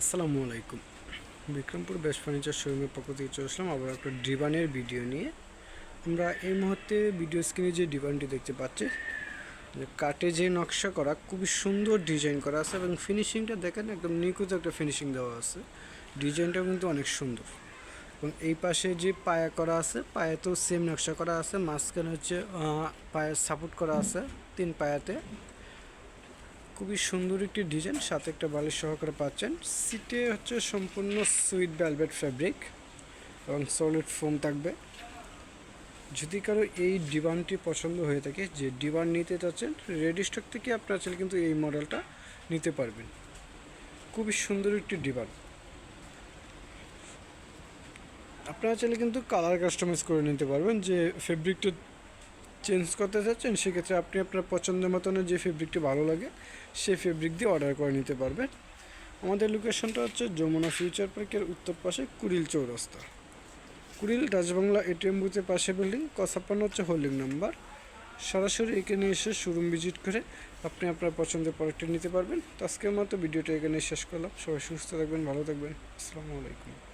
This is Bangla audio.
আসসালামু আলাইকুম। বিক্রমপুর বেস্ট ফার্নিচার শোরুমের পক্ষ থেকে চলে আসলাম আবার একটা ডিভানের ভিডিও নিয়ে। আমরা এই মুহূর্তে ভিডিও স্ক্রিনে যে ডিভানটি দেখতে পাচ্ছি কাটে যে নকশা করা, খুবই সুন্দর ডিজাইন করা আছে এবং ফিনিশিংটা দেখেন একদম নিখুঁত একটা ফিনিশিং দেওয়া আছে। ডিজাইনটাও কিন্তু অনেক সুন্দর। এবং এই পাশে যে পায়া করা আছে, পায়াতেও সেম নকশা করা আছে, মাঝখানে হচ্ছে পায়ের সাপোর্ট করা আছে, তিন পায়াতে। খুবই সুন্দর একটি ডিজাইন, সাথে একটা বালিশ সহকারে পাচ্ছেন। সিটে হচ্ছে সম্পূর্ণ সুইট ভ্যালভেট ফ্যাব্রিক এবং সলিড ফোম থাকবে। যদি কারও এই ডিবানটি পছন্দ হয়ে থাকে, যে ডিবান নিতে চাচ্ছেন, রেডি স্টক থেকে আপনারা চাইলে কিন্তু এই মডেলটা নিতে পারবেন। খুবই সুন্দর একটি ডিবান আপনারা চাইলে কিন্তু কালার কাস্টমাইজ করে নিতে পারবেন, যে ফেব্রিকটা চেঞ্জ করতে চাচ্ছেন, সেক্ষেত্রে আপনি আপনার পছন্দের মতন যে ফেব্রিকটি ভালো লাগে, সেই ফেব্রিক দিয়ে অর্ডার করে নিতে পারবেন। আমাদের লোকেশনটা হচ্ছে যমুনা ফিউচার পার্কের উত্তর পাশে কুড়িল চৌরাস্তা। কুড়িল রাজবাংলা এটিএম বুথের পাশে বিল্ডিং কসাপ্পান্ন হচ্ছে হোল্ডিং নাম্বার সরাসরি এখানে এসে শোরুম ভিজিট করে আপনি আপনার পছন্দের প্রোডাক্টটি নিতে পারবেন। তো আজকের মতো ভিডিওটা এখানে শেষ করলাম। সবাই সুস্থ থাকবেন, ভালো থাকবেন। আসসালামু আলাইকুম।